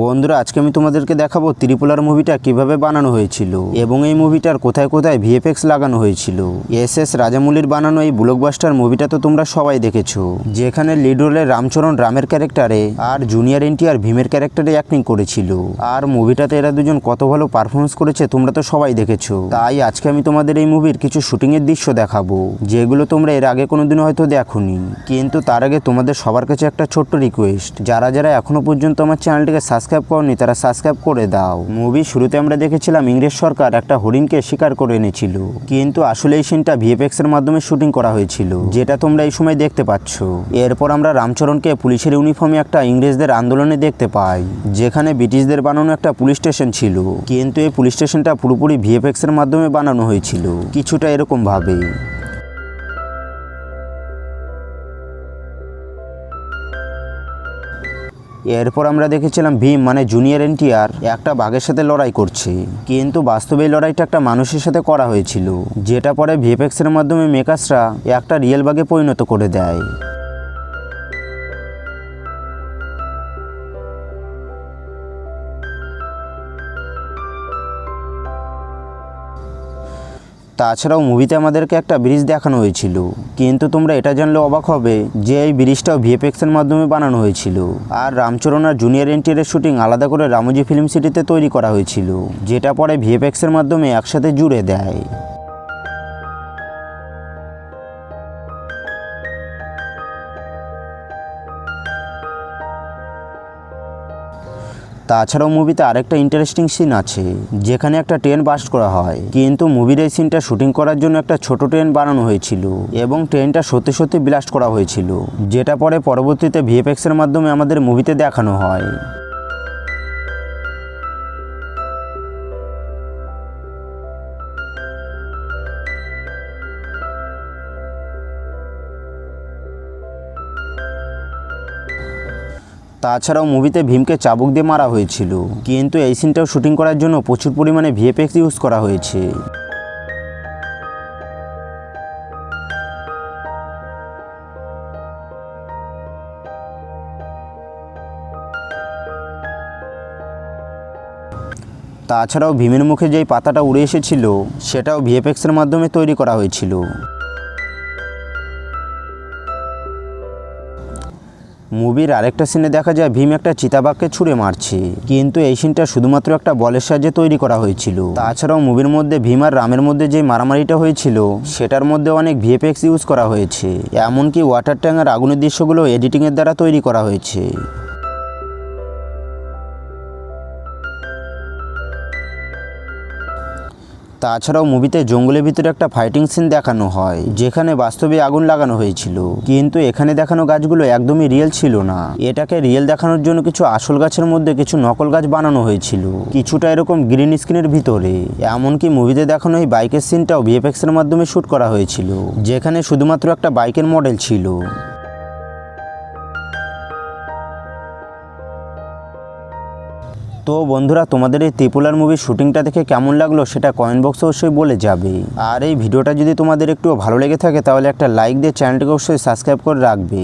বন্ধুরা, আজকে আমি তোমাদেরকে দেখাবো ত্রিপুলার মুভিটা কীভাবে বানানো হয়েছিল এবং এই মুভিটার কোথায় কোথায় ভিএফএক্স লাগানো হয়েছিল। এস এস রাজামৌলির বানানো এই ব্লকবাস্টার মুভিটা তো তোমরা সবাই দেখেছ, যেখানে লিড রোলে রামচরণ রামের ক্যারেক্টারে আর জুনিয়র এনটিআর ভীমের ক্যারেক্টারে অ্যাক্টিং করেছিল। আর মুভিটাতে এরা দুজন কত ভালো পারফরমেন্স করেছে তোমরা তো সবাই দেখেছ। তাই আজকে আমি তোমাদের এই মুভির কিছু শুটিংয়ের দৃশ্য দেখাবো, যেগুলো তোমরা এর আগে কোনোদিনও হয়তো দেখোনি। কিন্তু তার আগে তোমাদের সবার কাছে একটা ছোট্ট রিকোয়েস্ট যারা যারা এখনও পর্যন্ত আমার চ্যানেলটিকে সাবস্ক্রাইব করনি, তারা সাবস্ক্রাইব করে দাও। মুভি শুরুতে আমরা দেখেছিলাম ইংরেজ সরকার একটা হরিণকে শিকার করে এনেছিল। কিন্তু আসলে এই সিনটা ভিএফএক্স এর মাধ্যমে শুটিং করা হয়েছিল, যেটা তোমরা এই সময় দেখতে পাচ্ছ। এরপর আমরা রামচরণকে পুলিশের ইউনিফর্মে একটা ইংরেজদের আন্দোলনে দেখতে পাই, যেখানে ব্রিটিশদের বানানো একটা পুলিশ স্টেশন ছিল। কিন্তু এই পুলিশ স্টেশনটা পুরোপুরি ভিএফএক্স এর মাধ্যমে বানানো হয়েছিল, কিছুটা এরকম এরপর আমরা দেখেছিলাম ভীম মানে জুনিয়র এনটিআর একটা বাঘের সাথে লড়াই করছে। কিন্তু বাস্তবে লড়াইটা একটা মানুষের সাথে করা হয়েছিল, যেটা পরে ভিএফএক্স এর মাধ্যমে মেকাসরা একটা রিয়েল বাঘে পরিণত করে দেয়। তাছাড়াও মুভিতে আমাদেরকে একটা ব্রিজ দেখানো হয়েছিল। কিন্তু তোমরা এটা জানলে অবাক হবে যে এই ব্রিজটাও ভিএফএক্সের মাধ্যমে বানানো হয়েছিল। আর রামচরণ আর জুনিয়র এন্টিয়ারের শুটিং আলাদা করে রামোজি ফিল্ম সিটিতে তৈরি করা হয়েছিল, যেটা পরে ভিএফএক্সের মাধ্যমে একসাথে জুড়ে দেয়। তাছাড়াও মুভিতে আরেকটা ইন্টারেস্টিং সিন আছে, যেখানে একটা ট্রেন বাস্ট করা হয়। কিন্তু মুভির এই সিনটা শুটিং করার জন্য একটা ছোট ট্রেন বানানো হয়েছিল এবং ট্রেনটা সত্যি সত্যি ব্লাস্ট করা হয়েছিল, যেটা পরে পরবর্তীতে ভিএফএক্স এর মাধ্যমে আমাদের মুভিতে দেখানো হয়। তাছাড়াও মুভিতে ভীমকে চাবুক দিয়ে মারা হয়েছিল। কিন্তু এই সিনটাও শুটিং করার জন্য প্রচুর পরিমাণে ভিএফএক্স ইউজ করা হয়েছে। তাছাড়াও ভীমের মুখে যেই পাতাটা উড়ে এসেছিল, সেটাও ভিএফএক্সের মাধ্যমে তৈরি করা হয়েছিল। মুভির আরেকটা সিনে দেখা যায় ভীম একটা চিতাবাঘকে ছুঁড়ে মারছে। কিন্তু এই সিনটা শুধুমাত্র একটা বলের সাহায্যে তৈরি করা হয়েছিল। তাছাড়াও মুভির মধ্যে ভীম আর রামের মধ্যে যে মারামারিটা হয়েছিল, সেটার মধ্যে অনেক ভিএফএক্স ইউজ করা হয়েছে। এমনকি ওয়াটার ট্যাঙ্কের আগুনের দৃশ্যগুলো এডিটিংয়ের দ্বারা তৈরি করা হয়েছে। তাছাড়াও মুভিতে জঙ্গলের ভিতরে একটা ফাইটিং সিন দেখানো হয়, যেখানে বাস্তবে আগুন লাগানো হয়েছিল। কিন্তু এখানে দেখানো গাছগুলো একদমই রিয়েল ছিল না। এটাকে রিয়েল দেখানোর জন্য কিছু আসল গাছের মধ্যে কিছু নকল গাছ বানানো হয়েছিল। কিছুটা এরকম গ্রিন স্ক্রিনের ভিতরে। এমনকি মুভিতে দেখানো এই বাইকের সিনটাও ভিএফএক্স এর মাধ্যমে শ্যুট করা হয়েছিল, যেখানে শুধুমাত্র একটা বাইকের মডেল ছিল। তো বন্ধুরা, তোমাদের এই ত্রিপুলার মুভির শুটিংটা দেখে কেমন লাগল সেটা কমেন্ট বক্সে অবশ্যই বলে যাবে। আর এই ভিডিওটা যদি তোমাদের একটু ভালো লেগে থাকে, তাহলে একটা লাইক দিয়ে চ্যানেলটিকে অবশ্যই সাবস্ক্রাইব করে রাখবে।